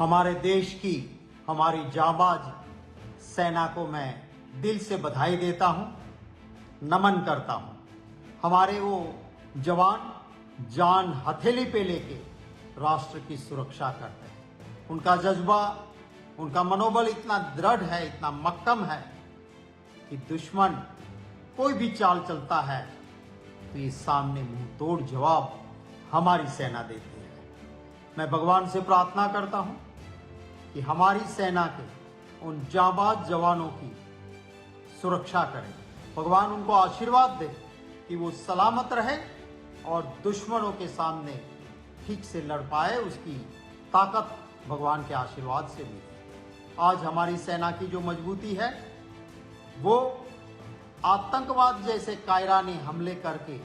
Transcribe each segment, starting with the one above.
हमारे देश की हमारी जाबाज सेना को मैं दिल से बधाई देता हूँ, नमन करता हूँ। हमारे वो जवान जान हथेली पे लेके राष्ट्र की सुरक्षा करते हैं उनका जज्बा उनका मनोबल इतना दृढ़ है इतना मक्कम है कि दुश्मन कोई भी चाल चलता है तो ये सामने मुँह तोड़ जवाब हमारी सेना देती है मैं भगवान से प्रार्थना करता हूँ कि हमारी सेना के उन जाबाज जवानों की सुरक्षा करें। भगवान उनको आशीर्वाद दे कि वो सलामत रहे और दुश्मनों के सामने ठीक से लड़ पाए, उसकी ताकत भगवान के आशीर्वाद से मिले आज हमारी सेना की जो मजबूती है, वो आतंकवाद जैसे कायरानी हमले करके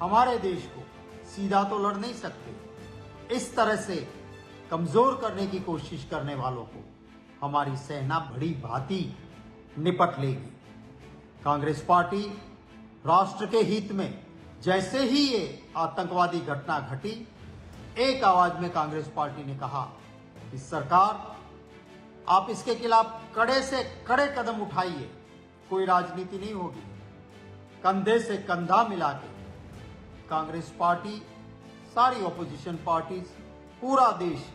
हमारे देश को सीधा तो लड़ नहीं सकते। इस तरह से कमज़ोर करने की कोशिश करने वालों को हमारी सेना बड़ी भांति निपट लेगी। कांग्रेस पार्टी राष्ट्र के हित में जैसे ही ये आतंकवादी घटना घटी, एक आवाज़ में कांग्रेस पार्टी ने कहा कि सरकार, आप इसके खिलाफ कड़े से कड़े कदम उठाइए, कोई राजनीति नहीं होगी। कंधे से कंधा मिला के कांग्रेस पार्टी, सारी ऑपोजिशन पार्टीज़ पूरा देश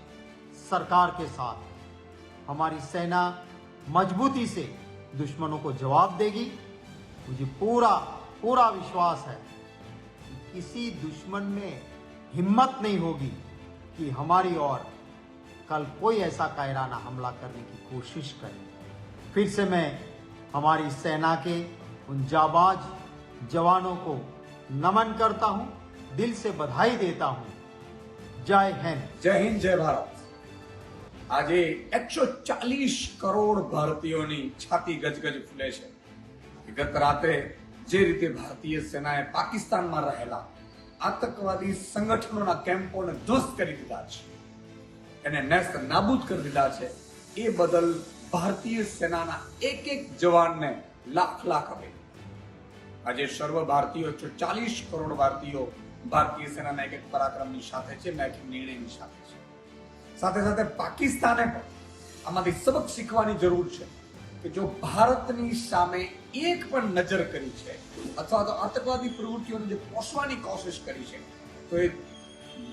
सरकार के साथ। हमारी सेना मजबूती से दुश्मनों को जवाब देगी। मुझे पूरा पूरा विश्वास है कि किसी दुश्मन में हिम्मत नहीं होगी कि हमारी ओर कल कोई ऐसा कायराना हमला करने की कोशिश करे। फिर से मैं हमारी सेना के उन जाबाज जवानों को नमन करता हूँ, दिल से बधाई देता हूँ। जय हिंद। जय हिंद, जय भारत। આજે એકસો ચાલીસ કરોડ ભારતીયોની છાતી ગજગજ ફૂલે છે. ગત રાત્રે જે રીતે ભારતીય સેનાએ પાકિસ્તાનમાં રહેલા આતંકવાદી સંગઠનોના કેમ્પોને ધ્વસ્ત કરી દીધા છે. એને નેસ્ત નાબૂદ કરી દીધા છે. એ બદલ ભારતીય સેનાના એક એક જવાનને લાખ લાખ આપે આજે સર્વ ભારતીયો એકસો ચાલીસ કરોડ ભારતીયો ભારતીય સેનાના એક એક પરાક્રમની સાથે છે ને નિર્ણયની સાથે છે. સાથે સાથે પાકિસ્તાને પણ આમાંથી સબક શીખવાની જરૂર છે કે જો ભારતની સામે એક પણ નજર કરી છે, અથવા તો આતંકવાદી પ્રવૃત્તિઓને જે પોષવાની કોશિશ કરી છે, તો એ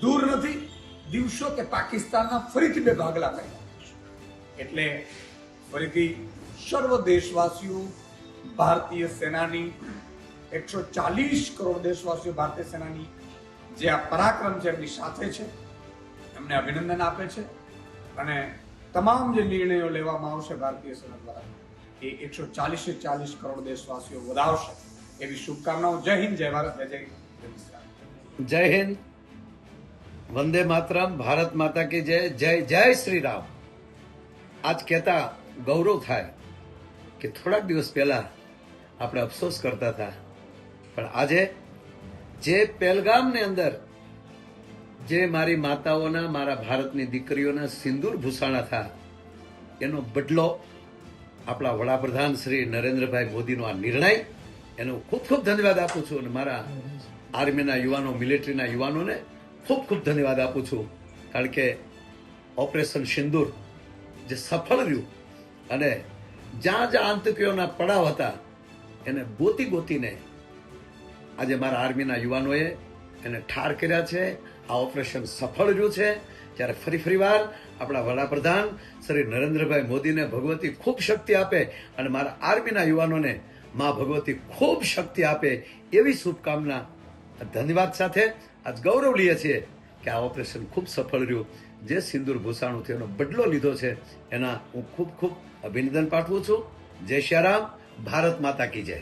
દૂર નથી, દિવસો કે પાકિસ્તાનના ફરીથી બે ભાગલા કરી એટલે ફરીથી સર્વ દેશવાસીઓ, ભારતીય સેનાની એકસો ચાલીસ કરોડ દેશવાસીઓ ભારતીય સેનાની જે આ પરાક્રમ છે એમની સાથે છે. એમને અભિનંદન આપે છે. અને તમામ જે નિર્ણયો લેવામાં આવશે ભારતીય સેના દ્વારા, એ એકસો ચાલીસે ચાલીસ કરોડ દેશવાસીઓ વધાવશે. એવી શુભકામનાઓ. જય હિન્દ, જય ભારત, જય જય. જય હિન્દ. વંદે માતરમ. ભારત માતા કી જય. જય જય શ્રી રામ. આજ કહેતા ગૌરવ થાય કે થોડાક દિવસ પહેલા આપણે અફસોસ કરતા હતા. પણ આજે જે પહેલગામની અંદર જે મારી માતાઓના, મારા ભારતની દીકરીઓના સિંદૂર ભૂસાણા હતા એનો બદલો આપણા વડાપ્રધાન શ્રી નરેન્દ્રભાઈ મોદીનો આ નિર્ણય, એનો ખૂબ ખૂબ ધન્યવાદ આપું છું અને મારા આર્મીના યુવાનો, મિલિટરીના યુવાનોને ખૂબ ખૂબ ધન્યવાદ આપું છું. કારણ કે ઓપરેશન સિંદૂર જે સફળ રહ્યું અને જ્યાં જ્યાં આતંકીઓના પડાવ હતા, એને ગોતી ગોતીને આજે મારા આર્મીના યુવાનોએ એને ઠાર કર્યા છે. આ ઓપરેશન સફળ રહ્યું છે. ત્યારે ફરી ફરીવાર આપણા વડાપ્રધાન શ્રી નરેન્દ્રભાઈ મોદીને ભગવતી ખૂબ શક્તિ આપે અને મારા આર્મીના યુવાનોને મા ભગવતી ખૂબ શક્તિ આપે એવી શુભકામના ધન્યવાદ સાથે આજ ગૌરવ લઈએ છીએ કે આ ઓપરેશન ખૂબ સફળ રહ્યું. જે સિંદૂર ભૂષાણુથી એનો બદલો લીધો છે, એના હું ખૂબ ખૂબ અભિનંદન પાઠવું છું. જય શ્રી રામ. ભારત માતા કી જય.